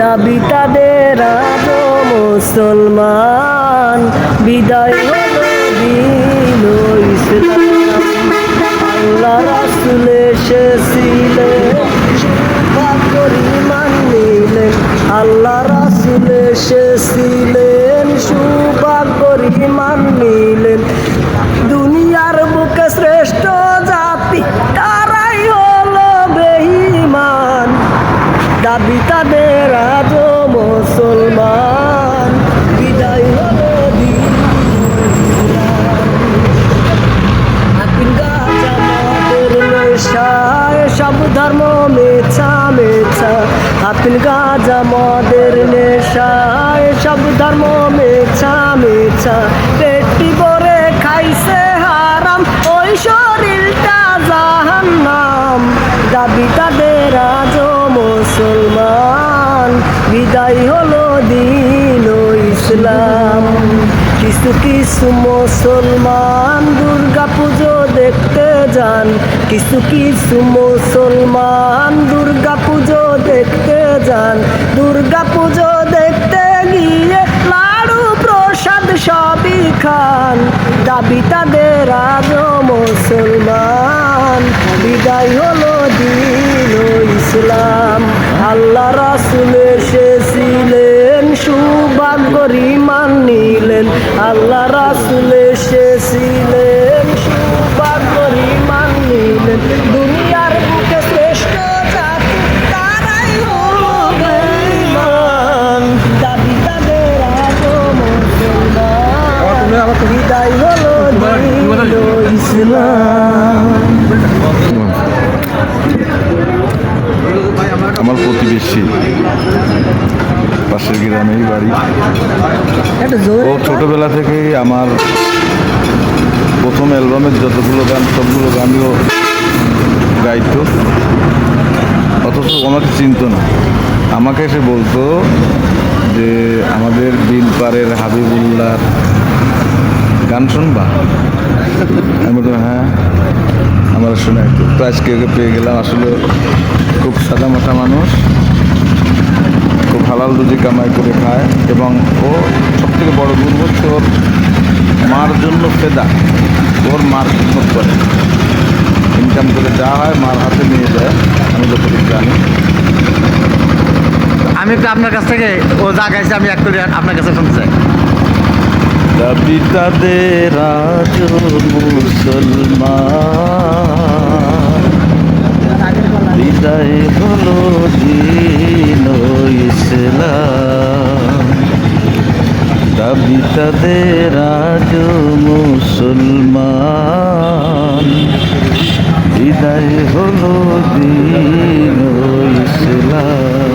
দাবি তাদের মুসলমান। বিদায় নেশায় সব ধর্ম মেছা মেছা। আপিল গাছ আমাদের নেশায়, সব ধর্ম মেছা মেছা। পেটি ভরে খাইছে হারাম, ওই শরীরটা জাহান্নাম। দাবি তাদের আজও মুসলমান। বিদায় হলো দিন ইসলাম। কিছু কিছু মুসলমান দুর্গা পুজো দেখতে যান কিছু কিছু মুসলমান দুর্গা পুজো দেখতে যান। দুর্গা পুজো দেখতে গিয়ে লাড়ু প্রসাদ সবই খান। দাবি তাদের আজও মুসলমান। বিদায় হলো দিন ইসলাম। আল্লাহ রাসুল এসেছিলেন সুভাগ্য রিমান নিলেন। আল্লাহ রাসুল এসেছিলেন। হলো দিন আমার প্রতিবেশী পাশের গ্রামেই বাড়ি। ও ছোটবেলা থেকেই আমার প্রথম অ্যালবামের যতগুলো গান, সবগুলো গানও গাইত। অথচ আমাকে চিনতো না। আমাকে এসে বলতো যে আমাদের বিলপাড়ের হাবিবুল্লাহ গান শুনবা? আমি বলতাম হ্যাঁ আমার শুনে একটু তো আজকে ওকে পেয়ে গেলাম আসলে খুব সাদা মাথা মানুষ খুব হালাল রুজি কামাই করে খায় এবং ও সব থেকে বড় গুণ হচ্ছে ওর মার জন্য ফেদা। ওর মার খিদমত করে। ইনকাম করে যা হয় মার হাতে নিয়ে যায় আমি যতটুকু জানি। আমি একটু আপনার কাছ থেকে ও যা গাইছে আমি এক করে আপনার কাছে শুনতে চাই। নবী তাদের আজ মুসলমান বিদায় হলো দিন ইসলাম দাবি তাদের আজ মুসলমান বিদায় হলো দিন ইসলাম